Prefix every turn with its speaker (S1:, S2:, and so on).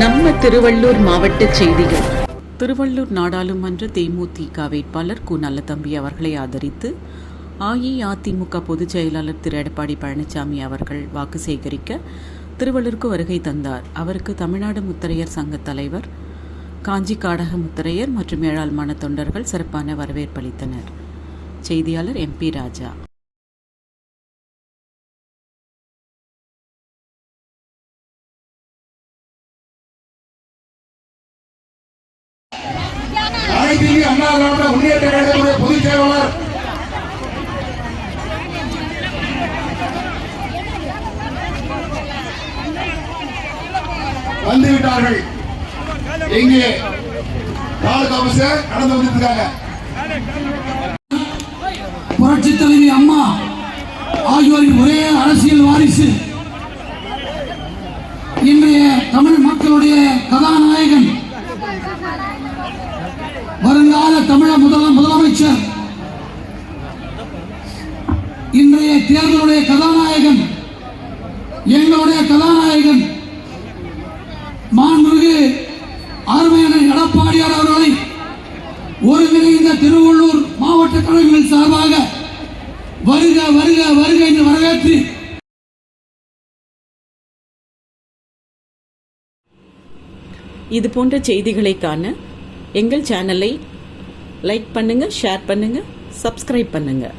S1: நம்ம திருவள்ளூர் மாவட்ட செய்திகள்.
S2: திருவள்ளூர் நாடாளுமன்ற தேமுதிக வேட்பாளர் கு. நல்லதம்பி அவர்களை ஆதரித்து அஇஅதிமுக பொதுச் செயலாளர் திரு. எடப்பாடி பழனிசாமி அவர்கள் வாக்கு சேகரிக்க திருவள்ளூருக்கு வருகை தந்தார். அவருக்கு தமிழ்நாடு முத்தரையர் சங்க தலைவர் காஞ்சி காடக முத்தரையர் மற்றும் ஏராளமான தொண்டர்கள் சிறப்பான வரவேற்பளித்தனர் செய்தியாளர் எம்பி ராஜா.
S3: அண்ணா திராவிட முன்னேற்ற கழகத்துடைய பொதுச் செயலாளர். வந்துவிட்டார்கள். இங்கே தாலுகா ஆபீசர் கடந்து வந்துருக்காங்க
S4: புரட்சி தலைவி அம்மா ஆகியோரின் ஒரே அரசியல் வாரிசு. இன்றைய தமிழ் மக்களுடைய கதாநாயகன் தேர்தலுடைய கதாநாயகன் எங்களுடைய கதாநாயகன் மாண்புமிகு அருமையான எடப்பாடியார் அவர்களை ஒருங்கிணைந்த திருவள்ளூர் மாவட்ட கழகங்கள் சார்பாக வருக வருக வருக என்று வரவேற்று
S2: இது போன்ற செய்திகளை காண எங்கள் சேனலை லைக் பண்ணுங்க ஷேர் பண்ணுங்க சப்ஸ்கிரைப் பண்ணுங்கள்